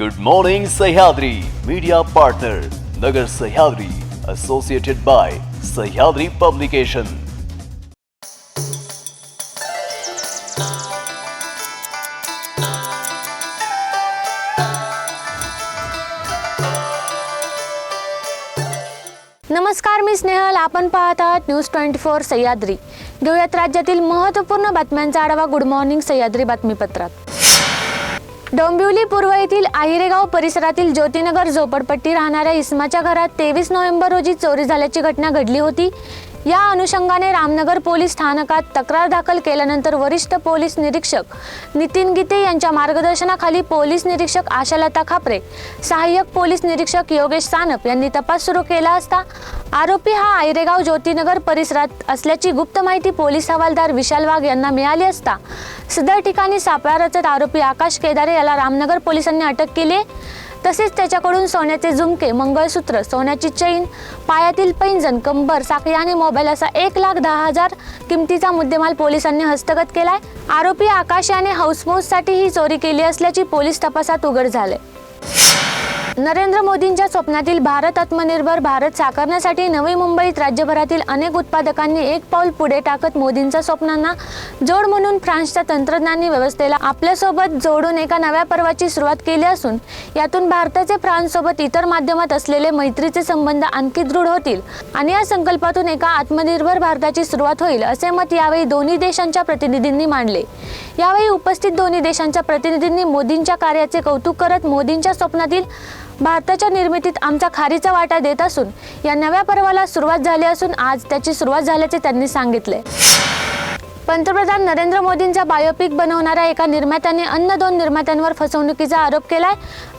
Good morning Sahyadri media partner Nagar Sahyadri associated by Sahyadri publication नमस्कार मी स्नेहल. आपण पाहत आहात न्यूज ट्वेंटी फोर सह्याद्री. घेऊयात राज्यातील महत्त्वपूर्ण बातम्यांचा आढावा. गुड मॉर्निंग सह्याद्री बातमीपत्रात. डोंबिवली पूर्व येथील आहिरेगाव परिसरातील ज्योतिनगर झोपडपट्टी राहणाऱ्या इस्माच्या घरात तेवीस नोव्हेंबर रोजी चोरी झाल्याची घटना घडली होती. या अनुषंगाने रामनगर पोलीस स्थानकात तक्रार दाखल केल्यानंतर वरिष्ठ पोलीस निरीक्षक नितीन गीते यांच्या मार्गदर्शनाखाली पोलीस निरीक्षक आशालता खापरे सहाय्यक पोलीस निरीक्षक योगेश सानप यांनी तपास सुरू केला असता आरोपी हा आयरेगाव ज्योतिनगर परिसरात असल्याची गुप्त माहिती पोलीस हवालदार विशाल वाघ यांना मिळाली असता सदर ठिकाणी सापळा रचत आरोपी आकाश केदारे याला रामनगर पोलिसांनी अटक केली आहे. तसेच त्याच्याकडून सोन्याचे झुमके मंगळसूत्र सोन्याची चैन पायातील पैंजण कंबर साखळी आणि मोबाईल असा एक लाख दहा हजार किमतीचा मुद्देमाल पोलिसांनी हस्तगत केलाय. आरोपी आकाश याने हाऊसमोजसाठी ही चोरी केली असल्याची पोलीस तपासात उघड झाले. नरेंद्र मोदींच्या स्वप्नातील भारत आत्मनिर्भर भारत साकारण्यासाठी नवी मुंबईत राज्यभरातील अनेक उत्पादकांनी एक पाऊल पुढे टाकत मोदींच्या स्वप्नांना जोड म्हणून फ्रान्सच्या तंत्रज्ञानी व्यवस्थेला आपल्यासोबत जोडून एका नव्या पर्वाची सुरुवात केली असून यातून भारताचे फ्रान्ससोबत इतर माध्यमात असलेले मैत्रीचे संबंध आणखी दृढ होतील आणि या संकल्पातून एका आत्मनिर्भर भारताची सुरुवात होईल असे मत यावेळी दोन्ही देशांच्या प्रतिनिधींनी मांडले. यावेळी उपस्थित दोन्ही देशांच्या प्रतिनिधींनी मोदींच्या कार्याचे कौतुक करत मोदींच्या स्वप्नातील भारताच्या निर्मितीत आमचा खारीचा वाटा देत असून या नव्या पर्वाला सुरुवात झाली असून आज त्याची सुरुवात झाल्याचे त्यांनी सांगितले. पंतप्रधान नरेंद्र मोदींचा बायोपिक बनवणाऱ्या एका निर्मात्याने अन्य दोन निर्मात्यांवर फसवणुकीचा आरोप केलाय.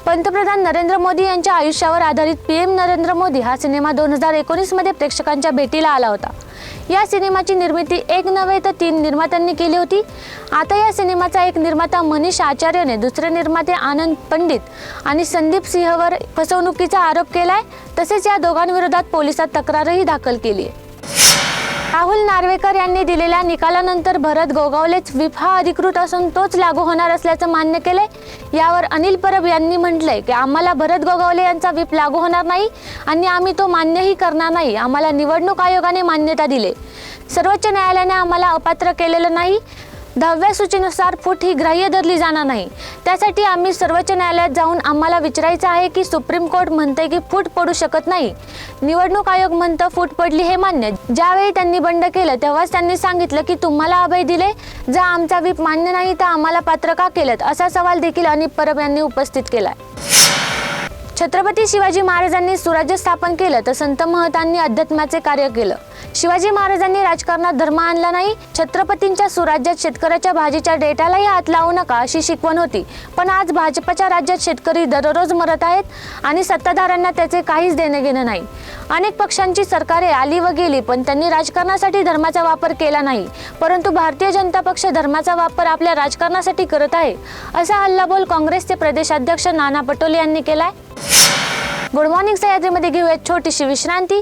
पंतप्रधान नरेंद्र मोदी यांच्या आयुष्यावर आधारित पी एम नरेंद्र मोदी हा सिनेमा दोन हजार एकोणीसमध्ये प्रेक्षकांच्या भेटीला आला होता. या सिनेमाची निर्मिती एक नव्हे तर तीन निर्मात्यांनी केली होती. आता या सिनेमाचा एक निर्माता मनीष आचार्यने दुसरे निर्माते आनंद पंडित आणि संदीप सिंहवर फसवणुकीचा आरोप केलाय. तसेच या दोघांविरोधात पोलिसात तक्रारही दाखल केली आहे राहुल नार्वेकर यांनी दिलेल्या निकालानंतर भरत गोगावलेच व्हीप हा अधिकृत असून तोच लागू होणार असल्याचं मान्य केले यावर अनिल परब यांनी म्हटलंय की आम्हाला भरत गोगावले यांचा व्हीप लागू होणार नाही आणि आम्ही तो मान्यही करणार नाही. आम्हाला निवडणूक आयोगाने मान्यता दिली. सर्वोच्च न्यायालयाने आम्हाला अपात्र केलेलं नाही. दहाव्या सूचीनुसार फूट ही ग्राह्य धरली जाणार नाही. त्यासाठी आम्ही सर्वोच्च न्यायालयात जाऊन आम्हाला विचारायचं आहे की सुप्रीम कोर्ट म्हणते की फूट पडू शकत नाही. निवडणूक आयोग म्हणतं फूट पडली हे मान्य. ज्यावेळी त्यांनी बंड केलं तेव्हाच त्यांनी सांगितलं की तुम्हाला अभय दिले. जर आमचा व्हीप मान्य नाही तर आम्हाला पात्र का केलं असा सवाल देखील अनिल परब यांनी उपस्थित केला छत्रपती शिवाजी महाराजांनी सुराज्य स्थापन केलं तर संत महतांनी अध्यात्माचे कार्य केलं. शिवाजी महाराजांनी राजकारणात धर्म आणला नाही. छत्रपतींच्या सुराज्यात शेतकऱ्याच्या भाजीच्या डेटालाही हात लावू नका अशी शिकवण होती. पण आज भाजपच्या राज्यात शेतकरी दररोज मरत आहेत आणि सत्ताधाऱ्यांना त्याचे काहीच देणं घेणं नाही. अनेक पक्षांची सरकारे आली व गेली पण त्यांनी राजकारणासाठी धर्माचा वापर केला नाही. परंतु भारतीय जनता पक्ष धर्माचा वापर आपल्या राजकारणासाठी करत आहे असा हल्लाबोल काँग्रेसचे प्रदेशाध्यक्ष नाना पटोले यांनी केलाय. गुड मॉर्निंग सह्याद्रीमध्ये घेऊयात छोटीशी विश्रांती.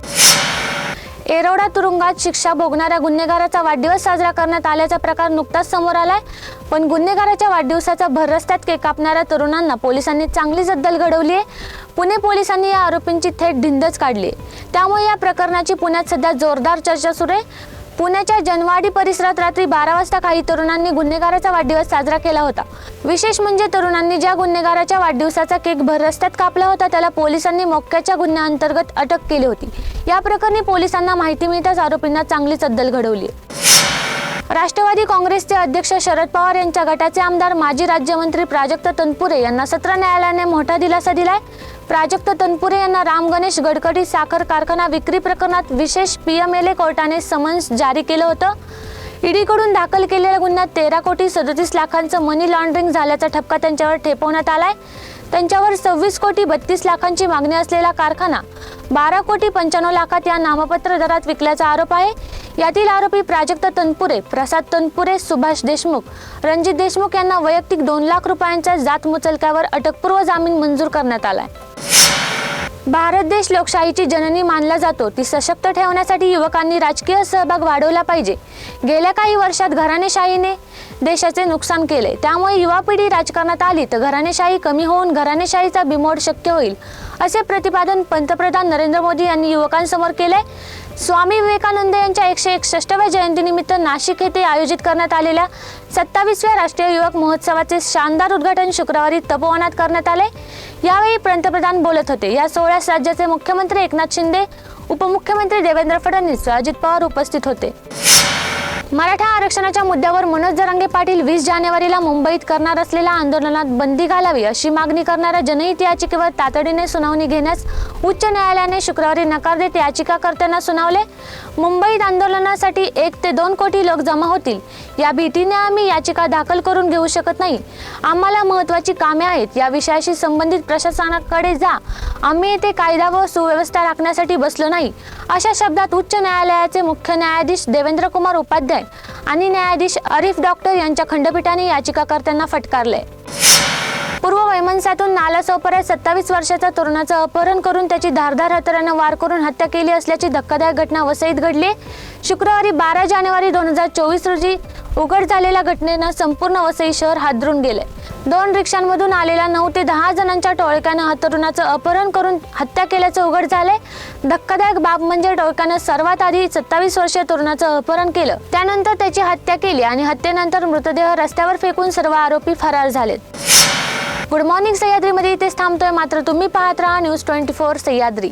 एरोडा तुरुंगात शिक्षा भोगणाऱ्या गुन्हेगाराचा वाढदिवस साजरा करण्यात आल्याचा प्रकार नुकताच समोर आलाय. पण गुन्हेगाराच्या वाढदिवसाचा भर रस्त्यात केक कापणाऱ्या तरुणांना पोलिसांनी चांगली जद्दल घडवली आहे. पुणे पोलिसांनी या आरोपींची थेट धिंदच काढली आहे. त्यामुळे या प्रकरणाची पुण्यात सध्या जोरदार चर्चा सुरू आहे. पुण्याच्या जनवाडी परिसरात रात्री बारा वाजता काही तरुणांनी गुन्हेगाराचा वाढदिवस साजरा केला होता. विशेष म्हणजे तरुणांनी ज्या गुन्हेगाराच्या वाढदिवसाचा केक भर रस्त्यात कापला होता त्याला पोलिसांनी मोक्याच्या गुन्ह्याअंतर्गत अटक केली होती. या प्रकरणी पोलिसांना माहिती मिळताच आरोपींना चांगली चद्दल घडवली राष्ट्रवादी काँग्रेसचे अध्यक्ष शरद पवार यांच्या गटाचे आमदार माजी राज्यमंत्री प्राजक्त तनपुरे यांना सत्र न्यायालयाने मोठा दिलासा दिलाय. प्राजक्त तनपुरे यांना राम गणेश गडकरी साखर कारखाना विक्री प्रकरणात विशेष पी एम एल ए कोर्टाने समन्स जारी केलं होतं. ईडीकडून दाखल केलेल्या गुन्ह्यात तेरा कोटी सदतीस लाखांचं मनी लॉन्ड्रिंग झाल्याचा ठपका त्यांच्यावर ठेपवण्यात आलाय. त्यांच्यावर सव्वीस कोटी बत्तीस लाखांची मागणी असलेला कारखाना बारा कोटी पंच्याण्णव लाखात या नामपत्र दरात विकल्याचा आरोप आहे. यातील आरोपी प्राजक्त तनपुरे प्रसाद तनपुरे सुभाष देशमुख रणजित देशमुख यांना वैयक्तिक दोन लाख रुपयांच्या जात मुचलक्यावर अटकपूर्व जामीन मंजूर करण्यात आलाय. भारत देश लोकशाहीची जननी मानला जातो ती सशक्त ठेवण्यासाठी युवकांनी राजकीय सहभाग वाढवला पाहिजे. गेल्या काही वर्षात घराणेशाहीने देशाचे नुकसान केले. त्यामुळे युवा पिढी राजकारणात आली तर घराणेशाही कमी होऊन घराणेशाहीचा बिमोड शक्य होईल असे प्रतिपादन पंतप्रधान नरेंद्र मोदी यांनी युवकांसमोर केले स्वामी विवेकानंद यांच्या एकशे एकसष्टव्या जयंतीनिमित्त नाशिक येथे आयोजित करण्यात आलेल्या सत्तावीसव्या राष्ट्रीय युवक महोत्सवाचे शानदार उद्घाटन शुक्रवारी तपोवनात करण्यात आले. यावेळी पंतप्रधान बोलत होते. या सोहळ्यास राज्याचे मुख्यमंत्री एकनाथ शिंदे उपमुख्यमंत्री देवेंद्र फडणवीस अजित पवार उपस्थित होते. मराठा आरक्षणाच्या मुद्द्यावर मनोज जरांगे पाटील वीस जानेवारीला मुंबईत करणार असलेल्या आंदोलनात बंदी घालावी अशी मागणी करणाऱ्या जनहित याचिकेवर तातडीने सुनावणी घेण्यास उच्च न्यायालयाने शुक्रवारी नकार देत याचिकाकर्त्यांना सुनावले. मुंबईत आंदोलनासाठी एक ते दोन कोटी लोक जमा होतील. या भीतीने आम्ही याचिका दाखल करून घेऊ शकत नाही. आम्हाला महत्त्वाची कामे आहेत. या विषयाशी संबंधित प्रशासनाकडे जा. आम्ही येथे कायदा व सुव्यवस्था राखण्यासाठी बसलो नाही. अशा शब्दात उच्च न्यायालयाचे मुख्य न्यायाधीश देवेंद्र कुमार उपाध्याय आणि न्यायाधीश अरिफ डॉक्टर यांच्या खंडपीठाने याचिकाकर्त्यांना फटकारले. पूर्व वैमनसातून नालासोपाऱ्यात सत्तावीस वर्षाच्या तरुणाचं अपहरण करून त्याची धारधार हत्यारानं वार करून हत्या केली असल्याची धक्कादायक घटना वसईत घडली. शुक्रवारी बारा जानेवारी दोन हजार चोवीस रोजी उघड झालेल्या घटनेनं संपूर्ण वसई शहर हादरून गेले. दोन रिक्षांमधून आलेल्या नऊ ते दहा जणांच्या टोळक्यानं हा तरुणाचं अपहरण करून हत्या केल्याचं उघड झालंय. धक्कादायक बाब म्हणजे टोळक्यानं सर्वात आधी सत्तावीस वर्षीय तरुणाचं अपहरण केलं. त्यानंतर त्याची हत्या केली आणि हत्येनंतर मृतदेह रस्त्यावर फेकून सर्व आरोपी फरार झालेत. गुड मॉर्निंग सह्याद्रीमध्ये इथेच थांबतोय. मात्र तुम्ही पाहत राहा न्यूज ट्वेंटी फोर सह्याद्री.